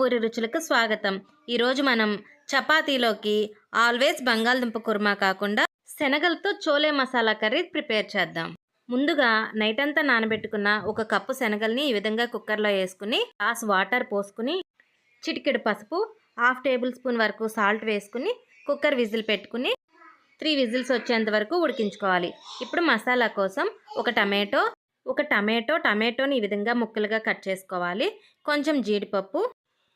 ఊరి రుచులకు స్వాగతం. ఈరోజు మనం చపాతీలోకి ఆల్వేస్ బంగాళదుంప కుర్మా కాకుండా శనగలతో చోలే మసాలా కర్రీ ప్రిపేర్ చేద్దాం. ముందుగా నైట్ అంతా నానబెట్టుకున్న ఒక కప్పు శనగల్ని ఈ విధంగా కుక్కర్లో వేసుకుని గ్లాస్ వాటర్ పోసుకుని చిటికెడు పసుపు హాఫ్ టేబుల్ స్పూన్ వరకు సాల్ట్ వేసుకుని కుక్కర్ విజిల్ పెట్టుకుని త్రీ విజిల్స్ వచ్చేంత వరకు ఉడికించుకోవాలి. ఇప్పుడు మసాలా కోసం ఒక టమాటో ఒక టమాటో టమాటోని ఈ విధంగా ముక్కలుగా కట్ చేసుకోవాలి. కొంచెం జీడిపప్పు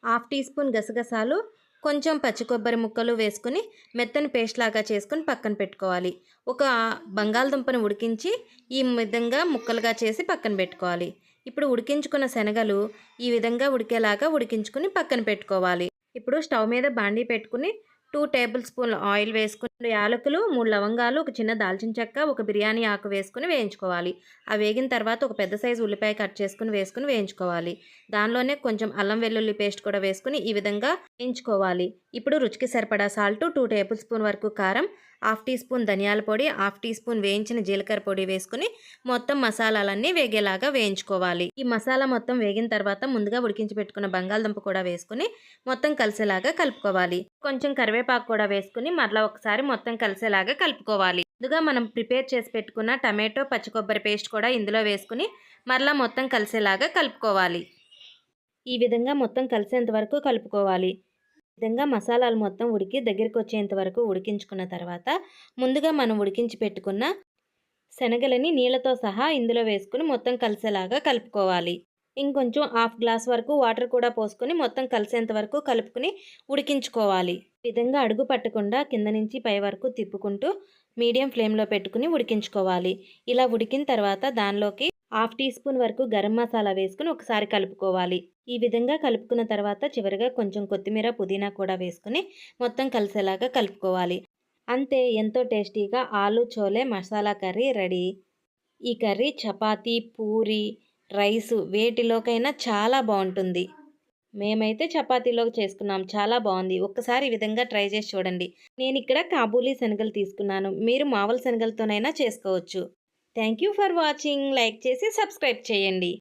హాఫ్ టీ స్పూన్ గసగసాలు కొంచెం పచ్చి కొబ్బరి ముక్కలు వేసుకుని మెత్తని పేస్ట్ లాగా చేసుకుని పక్కన పెట్టుకోవాలి. ఒక బంగాళదుంపను ఉడికించి ఈ విధంగా ముక్కలుగా చేసి పక్కన పెట్టుకోవాలి. ఇప్పుడు ఉడికించుకున్న శనగలు ఈ విధంగా ఉడికేలాగా ఉడికించుకుని పక్కన పెట్టుకోవాలి. ఇప్పుడు స్టవ్ మీద బాండీ పెట్టుకుని టూ టేబుల్ స్పూన్ల ఆయిల్ వేసుకుని యాలకులు మూడు లవంగాలు ఒక చిన్న దాల్చిన చెక్క ఒక బిర్యానీ ఆకు వేసుకుని వేయించుకోవాలి. ఆ వేగిన తర్వాత ఒక పెద్ద సైజు ఉల్లిపాయ కట్ చేసుకుని వేసుకుని వేయించుకోవాలి. దానిలోనే కొంచెం అల్లం వెల్లుల్లి పేస్ట్ కూడా వేసుకుని ఈ విధంగా వేయించుకోవాలి. ఇప్పుడు రుచికి సరిపడా సాల్ట్ టూ టేబుల్ స్పూన్ వరకు కారం హాఫ్ టీ స్పూన్ ధనియాల పొడి హాఫ్ టీ స్పూన్ వేయించిన జీలకర్ర పొడి వేసుకుని మొత్తం మసాలాలన్నీ వేగేలాగా వేయించుకోవాలి. ఈ మసాలా మొత్తం వేగిన తర్వాత ముందుగా ఉడికించి పెట్టుకున్న బంగాళదుంప కూడా వేసుకుని మొత్తం కలిసేలాగా కలుపుకోవాలి. కొంచెం కరివేపాకు కూడా వేసుకుని మరలా ఒకసారి మొత్తం కలిసేలాగా కలుపుకోవాలి. ముందుగా మనం ప్రిపేర్ చేసి పెట్టుకున్న టమాటో పచ్చి కొబ్బరి పేస్ట్ కూడా ఇందులో వేసుకుని మరలా మొత్తం కలిసేలాగా కలుపుకోవాలి. ఈ విధంగా మొత్తం కలిసేంత వరకు కలుపుకోవాలి. విధంగా మసాలాలు మొత్తం ఉడికి దగ్గరికి వచ్చేంత వరకు ఉడికించుకున్న తర్వాత ముందుగా మనం ఉడికించి పెట్టుకున్న శనగలని నీళ్ళతో సహా ఇందులో వేసుకుని మొత్తం కలిసేలాగా కలుపుకోవాలి. ఇంకొంచెం హాఫ్ గ్లాస్ వరకు వాటర్ కూడా పోసుకొని మొత్తం కలిసేంత వరకు కలుపుకుని ఉడికించుకోవాలి. విధంగా అడుగు పట్టకుండా కింద నుంచి పై వరకు తిప్పుకుంటూ మీడియం ఫ్లేమ్లో పెట్టుకుని ఉడికించుకోవాలి. ఇలా ఉడికిన తర్వాత దానిలోకి హాఫ్ టీ స్పూన్ వరకు గరం మసాలా వేసుకుని ఒకసారి కలుపుకోవాలి. ఈ విధంగా కలుపుకున్న తర్వాత చివరిగా కొంచెం కొత్తిమీర పుదీనా కూడా వేసుకుని మొత్తం కలిసేలాగా కలుపుకోవాలి. అంతే ఎంతో టేస్టీగా ఆలు చోలే మసాలా కర్రీ రెడీ. ఈ కర్రీ చపాతీ పూరి రైసు వేటిలోకైనా చాలా బాగుంటుంది. మేమైతే చపాతీలో చేసుకున్నాం. చాలా బాగుంది. ఒక్కసారి ఈ విధంగా ట్రై చేసి చూడండి. నేను ఇక్కడ కాబూలీ శనగలు తీసుకున్నాను. మీరు మామూలు శనగలతోనైనా చేసుకోవచ్చు. Thank you for watching. Like చేసి సబ్స్క్రైబ్ చేయండి.